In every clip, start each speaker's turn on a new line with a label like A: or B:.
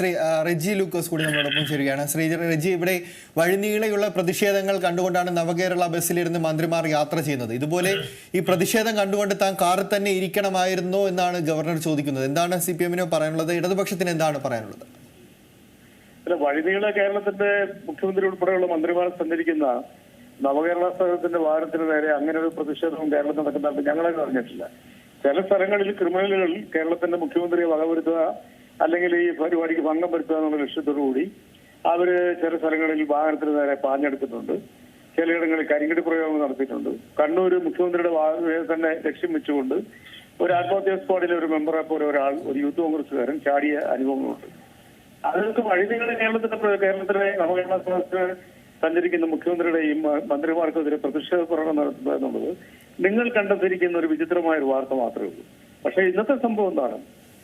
A: ശ്രീ റെജി ലൂക്കോസ് കൂടി നമ്മളോടൊപ്പം ചേരുകയാണ്. ശ്രീ റെജി ഇവിടെ വഴിനീളെയുള്ള പ്രതിഷേധങ്ങൾ കണ്ടുകൊണ്ടാണ് നവകേരള ബസ്സിലിരുന്ന് മന്ത്രിമാർ യാത്ര ചെയ്യുന്നത്. ഇതുപോലെ ഈ പ്രതിഷേധം കണ്ടുകൊണ്ട് താൻ കാറിൽ തന്നെ ഇരിക്കണമായിരുന്നോ എന്നാണ് ഗവർണർ ചോദിക്കുന്നത്. എന്താണ് സി പി എമ്മിന് പറയാനുള്ളത്? ഇടതുപക്ഷത്തിന് എന്താണ് പറയാനുള്ളത്?
B: വഴിനീള കേരളത്തിന്റെ മുഖ്യമന്ത്രി ഉൾപ്പെടെയുള്ള മന്ത്രിമാർ സഞ്ചരിക്കുന്ന നവകേരള സഭത്തിന്റെ വാഹനത്തിന് നേരെ അങ്ങനെ ഒരു പ്രതിഷേധവും കേരളത്തിൽ നടക്കുന്നതായിട്ട് ഞങ്ങളെ അറിഞ്ഞിട്ടില്ല. ചില സ്ഥലങ്ങളിൽ ക്രിമിനലുകൾ കേരളത്തിന്റെ മുഖ്യമന്ത്രിയെ വകവരുത്തുക അല്ലെങ്കിൽ ഈ പരിപാടിക്ക് ഭംഗം വരുത്തുക എന്നുള്ള ലക്ഷ്യത്തോടുകൂടി അവർ ചില സ്ഥലങ്ങളിൽ വാഹനത്തിന് നേരെ പാഞ്ഞെടുത്തിട്ടുണ്ട്. ചിലയിടങ്ങളിൽ കരിങ്കടി പ്രയോഗം നടത്തിയിട്ടുണ്ട്. കണ്ണൂർ മുഖ്യമന്ത്രിയുടെ തന്നെ ലക്ഷ്യം വെച്ചുകൊണ്ട് ഒരു ആത്മഹത്യ സ്ക്വാഡിലെ ഒരു മെമ്പറെ പോലെ ഒരാൾ ഒരു യൂത്ത് കോൺഗ്രസ്സുകാരൻ ചാടിയ അനുഭവങ്ങളുണ്ട്. അതിനൊക്കെ വഴിനീളെ കേരളത്തിന്റെ കേരളത്തിലെ നവകേരള സഞ്ചരിക്കുന്ന മുഖ്യമന്ത്രിയുടെയും മന്ത്രിമാർക്കെതിരെ പ്രതിഷേധ പ്രകടനം നടത്തുക എന്നുള്ളത് നിങ്ങൾ കണ്ടെത്തിയിരിക്കുന്ന ഒരു വിചിത്രമായ ഒരു വാർത്ത മാത്രമേ ഉള്ളൂ. പക്ഷേ ഇന്നത്തെ സംഭവം എന്താണ്?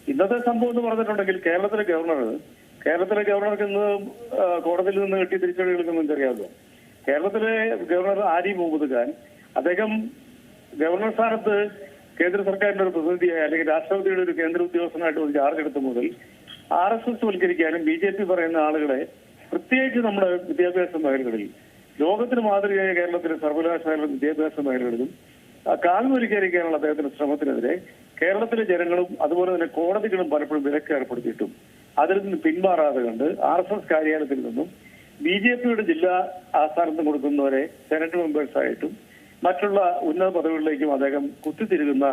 B: ഇന്നത്തെ സംഭവം എന്ന് പറഞ്ഞിട്ടുണ്ടെങ്കിൽ കേരളത്തിലെ ഗവർണർ കേരളത്തിലെ ഗവർണർക്ക് ഇന്ന് കോടതിയിൽ നിന്ന് കിട്ടിയ തിരിച്ചടികൾക്ക് നിങ്ങൾക്കറിയാമല്ലോ കേരളത്തിലെ ഗവർണർ ആരിഫ് മുഹമ്മദ് ഖാൻ അദ്ദേഹം ഗവർണർ സ്ഥാനത്ത് കേന്ദ്ര സർക്കാരിന്റെ ഒരു പ്രതിനിധിയായി അല്ലെങ്കിൽ രാഷ്ട്രപതിയുടെ ഒരു കേന്ദ്ര ഉദ്യോഗസ്ഥനായിട്ട് ഒരു ചാർജ് എടുത്ത മുതൽ ആർ എസ് എസ് വൽക്കരിക്കാനും ബി ജെ പി പറയുന്ന ആളുകളെ പ്രത്യേകിച്ച് നമ്മുടെ വിദ്യാഭ്യാസ മേഖലകളിൽ ലോകത്തിന് മാതൃകയായ കേരളത്തിലെ സർവകലാശാല വിദ്യാഭ്യാസ മേഖലകളിലും ആ, കാൽവലിക്കരിക്കാനുള്ള അദ്ദേഹത്തിന്റെ ശ്രമത്തിനെതിരെ കേരളത്തിലെ ജനങ്ങളും അതുപോലെ തന്നെ കോടതികളും പലപ്പോഴും വിലക്ക് ഏർപ്പെടുത്തിയിട്ടും അതിൽ നിന്ന് പിന്മാറാതെ കണ്ട് ആർ എസ് എസ് കാര്യാലയത്തിൽ നിന്നും ബി ജെ പിയുടെ ജില്ലാ ആസ്ഥാനത്ത് കൊടുക്കുന്നവരെ സെനറ്റ് മെമ്പേഴ്സായിട്ടും മറ്റുള്ള ഉന്നത പദവികളിലേക്കും അദ്ദേഹം കുത്തിത്തിരുകുന്ന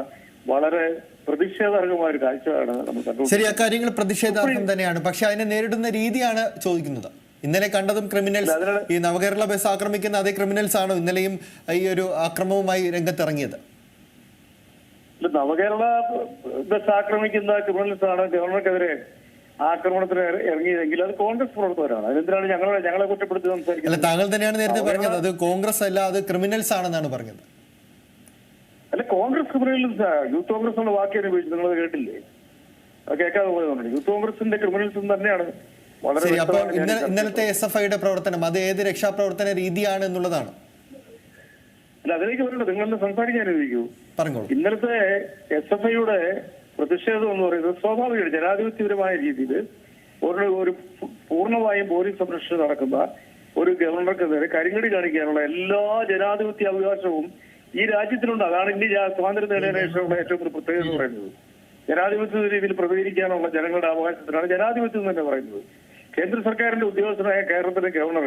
B: വളരെ പ്രതിഷേധാർഹമായ ഒരു കാഴ്ചയാണ് നമ്മൾ കണ്ടു
A: ശരി അക്കാര്യങ്ങൾ പ്രതിഷേധാർഹം തന്നെയാണ്. പക്ഷെ അതിനെ നേരിടുന്ന രീതിയാണ് ചോദിക്കുന്നത്. ഇന്നലെ കണ്ടതും ക്രിമിനൽസ് ഈ നവകേരള ബസ് ആക്രമിക്കുന്ന അതേ ക്രിമിനൽസ് ആണോ ഇന്നലെയും ഈ ഒരു ആക്രമവുമായി രംഗത്തിറങ്ങിയത്.
B: നവകേരള ബസ് ആക്രമിക്കുന്ന ക്രിമിനൽസ് ആണ് ഗവർണർക്കെതിരെ ആക്രമണത്തിന് ഇറ- ഇറങ്ങിയതെങ്കിൽ അത് കോൺഗ്രസ് പ്രവർത്തകരാണ്. അതിനെന്തിനാണ് ഞങ്ങളെ ഞങ്ങളെ കുറ്റപ്പെടുത്തി സംസാരിക്കുന്നത്?
A: താങ്കൾ തന്നെയാണ് നേരത്തെ പറഞ്ഞത്. അത് കോൺഗ്രസ് അല്ല അത് ക്രിമിനൽസ് ആണെന്നാണ് പറഞ്ഞത്.
B: അല്ല കോൺഗ്രസ് ക്രിമിനൽസ് യൂത്ത് കോൺഗ്രസ് എന്ന വാക്കിയാണ് അനുഭവിച്ചു നിങ്ങൾ കേട്ടില്ലേ? കേൾക്കാതെ പോയതുകൊണ്ട് യൂത്ത് കോൺഗ്രസിന്റെ ക്രിമിനൽസും തന്നെയാണ്
A: ശരി ഇന്നലത്തെ എസ് എഫ് ഐയുടെ പ്രവർത്തനം അത് ഏത് രക്ഷാപ്രവർത്തന രീതിയാണ് എന്നുള്ളതാണ്.
B: അല്ല അതിലേക്ക് വരണ്ട നിങ്ങളെന്നെ സംസാരിക്കാൻ അനുവദിക്കൂ.
A: പറഞ്ഞോളൂ.
B: ഇന്നലത്തെ എസ് എഫ് ഐയുടെ പ്രതിഷേധം എന്ന് പറയുന്നത് സ്വാഭാവിക ജനാധിപത്യപരമായ രീതിയിൽ ഒരു ഒരു പൂർണമായും പോലീസ് സംരക്ഷണം നടക്കുന്ന ഒരു ഗവർണർക്കെതിരെ കരിങ്കടി കാണിക്കാനുള്ള എല്ലാ ജനാധിപത്യ അവകാശവും ഈ രാജ്യത്തിനുണ്ട്. അതാണ് ഇന്ത്യ സ്വാതന്ത്ര്യ നേടിയതിനു ശേഷമുള്ള ഏറ്റവും ഒരു പ്രത്യേകത എന്ന് പറയുന്നത്. ജനാധിപത്യ രീതിയിൽ പ്രതികരിക്കാനുള്ള ജനങ്ങളുടെ അവകാശത്തിനാണ് ജനാധിപത്യം എന്ന് തന്നെ പറയുന്നത്. കേന്ദ്ര സർക്കാരിന്റെ ഉദ്യോഗസ്ഥനായ കേരളത്തിലെ ഗവർണർ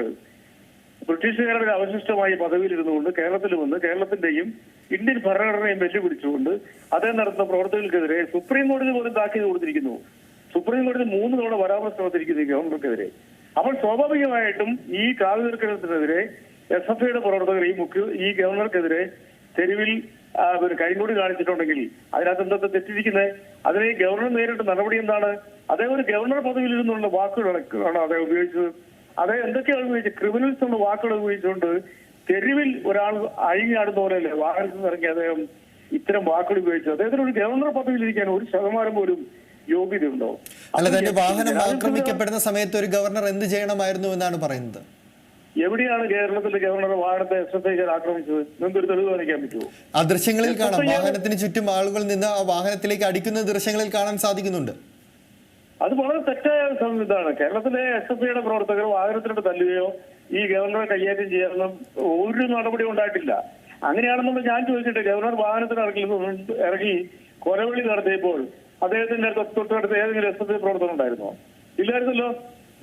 B: ബ്രിട്ടീഷുകാരുടെ അവശിഷ്ടമായ പദവിയിലിരുന്നുകൊണ്ട് കേരളത്തിൽ വന്ന് കേരളത്തിന്റെയും ഇന്ത്യൻ ഭരണഘടനയും വെല്ലുവിളിച്ചുകൊണ്ട് അതേ നടത്തുന്ന പ്രവർത്തകർക്കെതിരെ സുപ്രീം കോടതി പോലും താക്കീത് കൊടുത്തിരിക്കുന്നു. സുപ്രീം കോടതി മൂന്ന് തവണ പരാമർശം നടത്തിയിരിക്കുന്നു ഈ ഗവർണർക്കെതിരെ. അപ്പോൾ സ്വാഭാവികമായിട്ടും ഈ കാവ്യതീർക്കണത്തിനെതിരെ എസ് എഫ് ഐയുടെ പ്രവർത്തകർ ഈ മുഖ്യ ഈ ഗവർണർക്കെതിരെ തെരുവിൽ ഒരു കരിങ്കൊടി കാണിച്ചിട്ടുണ്ടെങ്കിൽ അതിനകത്ത് എന്തൊക്കെ തെറ്റിരിക്കുന്നത്? അതിനെ ഗവർണർ നേരിട്ട് നടപടി എന്താണ്? അദ്ദേഹം ഒരു ഗവർണർ പദവിയിൽ ഇരുന്നുള്ള വാക്കുകളാണ് അദ്ദേഹം ഉപയോഗിച്ചത്. അദ്ദേഹം എന്തൊക്കെയാണ് ഉപയോഗിച്ചത്? ക്രിമിനൽസ് ഉള്ള വാക്കുകൾ ഉപയോഗിച്ചുകൊണ്ട് തെരുവിൽ ഒരാൾ അഴിഞ്ഞാടുന്ന പോലെയല്ലേ വാഹനത്തിൽ നിന്ന് ഇറങ്ങി അദ്ദേഹം ഇത്തരം വാക്കുകൾ ഉപയോഗിച്ചു അദ്ദേഹത്തിന് ഒരു ഗവർണർ പദവിയിൽ ഇരിക്കാൻ ഒരു ശതമാനം പോലും യോഗ്യതയുണ്ടോ?
A: അല്ല തന്റെ വാഹനം ആക്രമിക്കപ്പെടുന്ന സമയത്ത് ഒരു ഗവർണർ എന്ത് ചെയ്യണമായിരുന്നു എന്നാണ് പറയുന്നത്?
B: എവിടെയാണ് കേരളത്തിലെ ഗവർണർ വാഹനത്തെ എസ് എഫ് ഐക്കാർ ആക്രമിച്ചത്? തെളിവ് കാണിക്കാൻ പറ്റുമോ?
A: ആ ദൃശ്യങ്ങളിൽ കാണാം. വാഹനത്തിന് ചുറ്റും ആളുകൾ നിന്ന് ആ വാഹനത്തിലേക്ക് അടിക്കുന്ന ദൃശ്യങ്ങളിൽ കാണാൻ സാധിക്കുന്നുണ്ട്.
B: അത് വളരെ തെറ്റായ ഒരു സം- ഇതാണ്. കേരളത്തിലെ എസ് എഫ് ഐയുടെ പ്രവർത്തകർ വാഹനത്തിലോട്ട് തല്ലുകയോ ഈ ഗവർണറെ കൈകാര്യം ചെയ്യാനൊന്നും ഒരു നടപടി ഉണ്ടായിട്ടില്ല. അങ്ങനെയാണെന്നുണ്ടെങ്കിൽ ഞാൻ ചോദിച്ചിട്ട് ഗവർണർ വാഹനത്തിന് ഇറങ്ങി ഇറങ്ങി കൊലവിളി നടത്തിയപ്പോൾ അദ്ദേഹത്തിന്റെ തൊട്ട് തൊട്ടടുത്ത് ഏതെങ്കിലും എസ് എഫ് ഐ പ്രവർത്തനം ഉണ്ടായിരുന്നോ? ഇല്ലായിരുന്നല്ലോ?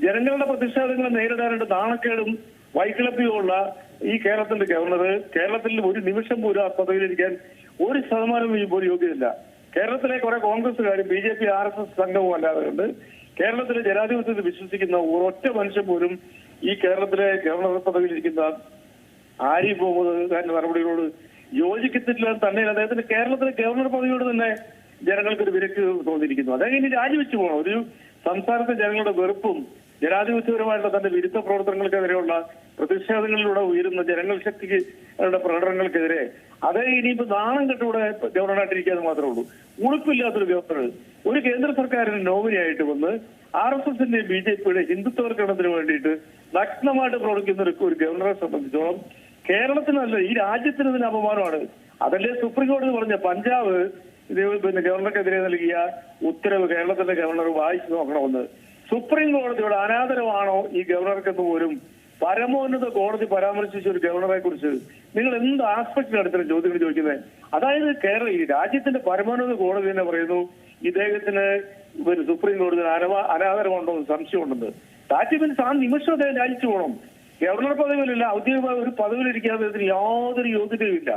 B: ജനങ്ങളുടെ പ്രതിഷേധങ്ങളെ നേരിടാനായിട്ട് നാണക്കേടും വൈക്ലഭ്യമുള്ള ഈ കേരളത്തിന്റെ ഗവർണർ കേരളത്തിൽ ഒരു നിമിഷം പോലും ആ പദവിയിലിരിക്കാൻ ഒരു ശതമാനം പോലും യോഗ്യതയില്ല. കേരളത്തിലെ കുറെ കോൺഗ്രസ്സുകാരും B J P R S S സംഘവും അല്ലാതെ കേരളത്തിലെ ജനാധിപത്യത്തിൽ വിശ്വസിക്കുന്ന ഒരൊറ്റ മനുഷ്യൻ പോലും ഈ കേരളത്തിലെ ഗവർണർ പദവിയിലിരിക്കുന്ന ആരിഫ് മുഹമ്മദ് ഖാന്റെ നടപടികളോട് യോജിക്കത്തില്ല തന്നെ അദ്ദേഹത്തിന് കേരളത്തിലെ ഗവർണർ പദവിയോട് തന്നെ ജനങ്ങൾക്ക് ഒരു വിരക്ക് തോന്നിയിരിക്കുന്നു. അദ്ദേഹം ഇനി രാജിവെച്ചു പോകണം. ഒരു സംസ്ഥാനത്തെ ജനങ്ങളുടെ വെറുപ്പും ജനാധിപത്യപരമായിട്ടുള്ള തന്റെ വിരുദ്ധ പ്രവർത്തനങ്ങൾക്കെതിരെയുള്ള പ്രതിഷേധങ്ങളിലൂടെ ഉയരുന്ന ജനങ്ങൾ ശക്തിക്ക് പ്രകടനങ്ങൾക്കെതിരെ അതേ ഇനിയിപ്പോ നാണം കെട്ടിവിടെ ഗവർണറായിട്ടിരിക്കാതെ മാത്രമേ ഉള്ളൂ. ഉളുപ്പില്ലാത്തൊരു ഗവർണർ. ഒരു കേന്ദ്ര സർക്കാരിന് നോമിനിയായിട്ട് വന്ന് ആർ എസ് എസിന്റെ ബി ജെ പിയുടെ ഹിന്ദുത്വവൽക്കരണത്തിന് വേണ്ടിയിട്ട് നഗ്നമായിട്ട് പ്രവർത്തിക്കുന്ന ഒരു ഗവർണറെ സംബന്ധിച്ചോളം കേരളത്തിനല്ല ഈ രാജ്യത്തിന് ഇതിന് അപമാനമാണ്. അതല്ലേ സുപ്രീം കോടതി പറഞ്ഞ പഞ്ചാബ് പിന്നെ ഗവർണർക്കെതിരെ നൽകിയ ഉത്തരവ് കേരളത്തിന്റെ ഗവർണർ വായിച്ചു നോക്കണമെന്ന്. സുപ്രീം കോടതിയുടെ അനാദരവാണോ ഈ ഗവർണർക്കെന്ന് പോലും പരമോന്നത കോടതി പരാമർശിച്ച ഒരു ഗവർണറെ കുറിച്ച് നിങ്ങൾ എന്ത് ആസ്പെക്റ്റിനടുത്താണ് ചോദ്യങ്ങൾ ചോദിക്കുന്നത്? അതായത് കേരള ഈ രാജ്യത്തിന്റെ പരമോന്നത കോടതി തന്നെ പറയുന്നു ഇദ്ദേഹത്തിന് ഒരു സുപ്രീം കോടതി എന്ന് സംശയമുണ്ടെന്ന്. മീൻസ് ആ നിമിഷം അദ്ദേഹം രാജിച്ചു പോകണം. ഗവർണർ പദവിയിലില്ല ഔദ്യോഗിക ഒരു പദവിയിലിരിക്കാൻ അദ്ദേഹത്തിന് യാതൊരു യോഗ്യതയുമില്ല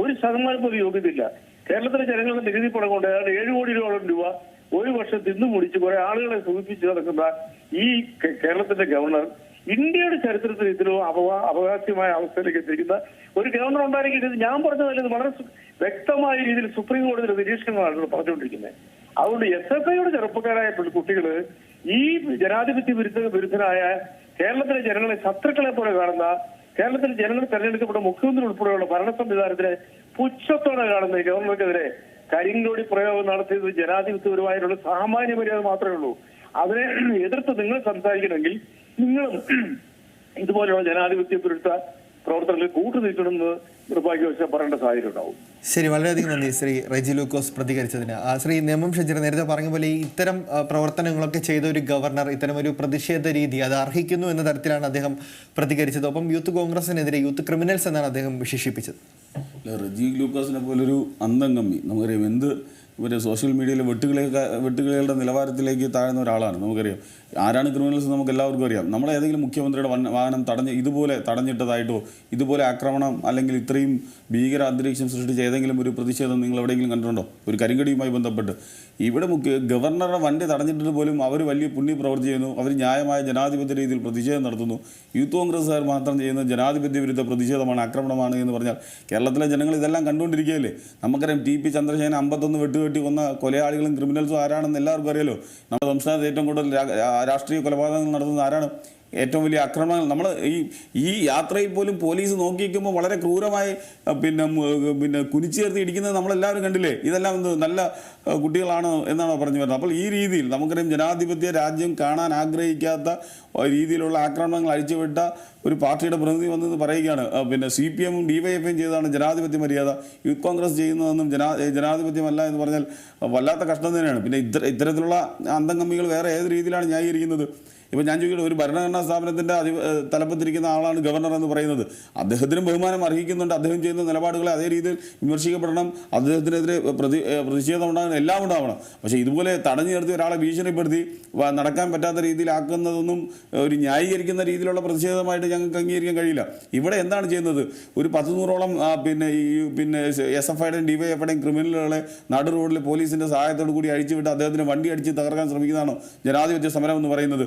B: ഒരു ശതമാനം പോലും യോഗ്യതയില്ല. കേരളത്തിലെ ജനങ്ങളുടെ നികുതി പണം കൊണ്ട് ഏഴ് കോടി രൂപ ഒരു വർഷം തിന്നു മുടിച്ച് കുറെ ആളുകളെ സൂചിപ്പിച്ചു നടക്കുന്ന ഈ കേരളത്തിന്റെ ഗവർണർ ഇന്ത്യയുടെ ചരിത്രത്തിൽ ഇതിലും അപവാ അവകാശമായ അവസ്ഥയിലേക്ക് എത്തിക്കുന്ന ഒരു ഗവർണർ ഉണ്ടായിരിക്കുന്നത് ഞാൻ പറഞ്ഞതല്ല ഇത് വളരെ വ്യക്തമായ രീതിയിൽ സുപ്രീം കോടതിയുടെ നിരീക്ഷണങ്ങളാണ് പറഞ്ഞുകൊണ്ടിരിക്കുന്നത്. അതുകൊണ്ട് എസ് എഫ് ഐയുടെ ചെറുപ്പക്കാരായ കുട്ടികൾ ഈ ജനാധിപത്യ വിരുദ്ധ വിരുദ്ധരായ കേരളത്തിലെ ജനങ്ങളെ ശത്രുക്കളെ പോലെ കാണുന്ന കേരളത്തിലെ ജനങ്ങൾ തെരഞ്ഞെടുക്കപ്പെട്ട മുഖ്യമന്ത്രി ഉൾപ്പെടെയുള്ള ഭരണ സംവിധാനത്തിലെ പുച്ഛത്തോടെ കാണുന്ന ഗവർണർക്കെതിരെ കരിങ്കോടി പ്രയോഗം നടത്തിയത് ജനാധിപത്യപരമായിട്ടുള്ള സാമാന്യ മര്യാദ മാത്രമേ ഉള്ളൂ. അതിനെ എതിർത്ത് നിങ്ങൾ സംസാരിക്കണമെങ്കിൽ നിങ്ങളും ഇതുപോലെയുള്ള ജനാധിപത്യ വിരുദ്ധ പ്രവർത്തനങ്ങളിൽ കൂട്ടുനിൽക്കണമെന്ന് നിർഭാഗ്യവശാൽ പറയേണ്ട സാഹചര്യം ഉണ്ടാവും.
A: ശരി വളരെയധികം നന്ദി ശ്രീ റെജി ലൂക്കോസ് പ്രതികരിച്ചതിന്. ശ്രീ നിയമം ഷജീർ നേരത്തെ പറഞ്ഞ പോലെ ഇത്തരം പ്രവർത്തനങ്ങളൊക്കെ ചെയ്ത ഒരു ഗവർണർ ഇത്തരം ഒരു പ്രതിഷേധ രീതി അത് അർഹിക്കുന്നു എന്ന തരത്തിലാണ് അദ്ദേഹം പ്രതികരിച്ചത്. ഒപ്പം യൂത്ത് കോൺഗ്രസിനെതിരെ യൂത്ത് ക്രിമിനൽസ് എന്നാണ് അദ്ദേഹം വിശേഷിപ്പിച്ചത്.
C: റജി ഗ്ലൂക്കോസിനെ പോലൊരു അന്തം കമ്മി നമുക്കറിയാം എന്ത് ഇവർ സോഷ്യൽ മീഡിയയിലെ വെട്ടുകളെ വെട്ടുകളികളുടെ നിലവാരത്തിലേക്ക് താഴ്ന്ന ഒരാളാണ്. നമുക്കറിയാം ആരാണ് ക്രിമിനൽസ് നമുക്ക് എല്ലാവർക്കും അറിയാം. നമ്മളെ ഏതെങ്കിലും മുഖ്യമന്ത്രിയുടെ വാഹനം തടഞ്ഞ് ഇതുപോലെ തടഞ്ഞിട്ടതായിട്ടോ ഇതുപോലെ ആക്രമണം അല്ലെങ്കിൽ ഇത്രയും ഭീകര അന്തരീക്ഷം സൃഷ്ടിച്ച ഏതെങ്കിലും ഒരു പ്രതിഷേധം നിങ്ങൾ എവിടെയെങ്കിലും കണ്ടിട്ടുണ്ടോ? ഒരു കരിങ്കടിയുമായി ബന്ധപ്പെട്ട്. ഇവിടെ മുഖ്യ ഗവർണറുടെ വണ്ടി തടഞ്ഞിട്ട് പോലും അവർ വലിയ പുണ്യ പ്രവർത്തി ചെയ്യുന്നു. അവർ ന്യായമായ ജനാധിപത്യ രീതിയിൽ പ്രതിഷേധം നടത്തുന്നു. യൂത്ത് കോൺഗ്രസ്സുകാർ മാത്രം ചെയ്യുന്ന ജനാധിപത്യ വിരുദ്ധ പ്രതിഷേധമാണ് ആക്രമണമാണ് എന്ന് പറഞ്ഞാൽ കേരളത്തിലെ ജനങ്ങൾ ഇതെല്ലാം കണ്ടുകൊണ്ടിരിക്കുകയല്ലേ? നമുക്കറിയാം ടി പി ചന്ദ്രശേഖരൻ അമ്പത്തൊന്ന് വെട്ടുകെട്ടി കൊന്ന കൊലയാളികളും ക്രിമിനൽസും ആരാണെന്ന് എല്ലാവർക്കും അറിയാലോ? നമ്മുടെ സംസ്ഥാനത്ത് ഏറ്റവും കൂടുതൽ രാഷ്ട്രീയ കൊലപാതകങ്ങൾ നടത്തുന്നത് ആരാണ്? ഏറ്റവും വലിയ ആക്രമണങ്ങൾ നമ്മൾ ഈ ഈ യാത്രയിൽ പോലും പോലീസ് നോക്കി നിൽക്കുമ്പോൾ വളരെ ക്രൂരമായി പിന്നെ പിന്നെ കുനിച്ചു ചേർത്ത് ഇടിക്കുന്നത് നമ്മളെല്ലാവരും കണ്ടില്ലേ? ഇതെല്ലാം എന്ത് നല്ല കുട്ടികളാണ് എന്നാണോ പറഞ്ഞു വരുന്നത്. അപ്പോൾ ഈ രീതിയിൽ നമുക്കറിയാം ജനാധിപത്യ രാജ്യം കാണാൻ ആഗ്രഹിക്കാത്ത രീതിയിലുള്ള ആക്രമണങ്ങൾ അഴിച്ചുവിട്ട ഒരു പാർട്ടിയുടെ പ്രതിനിധി വന്നെന്ന് പറയുകയാണ്. പിന്നെ സി പി എമ്മും ഡിവൈഎഫ്ഐയും ചെയ്തതാണ് ജനാധിപത്യ മര്യാദ. യൂത്ത് കോൺഗ്രസ് ചെയ്യുന്നതെന്നും ജനാ ജനാധിപത്യമല്ല എന്ന് പറഞ്ഞാൽ വല്ലാത്ത കഷ്ടം തന്നെയാണ്. പിന്നെ ഇത്തര ഇത്തരത്തിലുള്ള അന്തംഗമ്മികൾ വേറെ ഏത് രീതിയിലാണ് ന്യായീകരിക്കുന്നത്? ഇപ്പം ഞാൻ ചോദിക്കട്ടെ ഒരു ഭരണഘടനാ സ്ഥാപനത്തിന്റെ അധി തലപ്പത്തിരിക്കുന്ന ആളാണ് ഗവർണർ എന്ന് പറയുന്നത്. അദ്ദേഹത്തിനും ബഹുമാനം അർഹിക്കുന്നുണ്ട്. അദ്ദേഹം ചെയ്യുന്ന നിലപാടുകളെ അതേ രീതിയിൽ വിമർശിക്കപ്പെടണം. അദ്ദേഹത്തിനെതിരെ പ്രതി പ്രതിഷേധം ഉണ്ടാകണം. എല്ലാം ഉണ്ടാവണം. പക്ഷേ ഇതുപോലെ തടഞ്ഞു നിർത്തി ഒരാളെ ഭീഷണിപ്പെടുത്തി നടക്കാൻ പറ്റാത്ത രീതിയിലാക്കുന്നതൊന്നും ഒരു ന്യായീകരിക്കുന്ന രീതിയിലുള്ള പ്രതിഷേധമായിട്ട് ഞങ്ങൾക്ക് അംഗീകരിക്കാൻ കഴിയില്ല. ഇവിടെ എന്താണ് ചെയ്യുന്നത്? ഒരു പത്ത് നൂറോളം പിന്നെ ഈ പിന്നെ എസ് എഫ് ഐയുടെയും ഡിവൈഎഫ്ഐയുടെയും ക്രിമിനലുകളെ നടു റോഡിൽ പോലീസിന്റെ സഹായത്തോടു കൂടി അഴിച്ചുവിട്ട് അദ്ദേഹത്തിന് വണ്ടി അടിച്ച് തകർക്കാൻ ശ്രമിക്കുന്നതാണോ ജനാധിപത്യ സമരം എന്ന് പറയുന്നത്.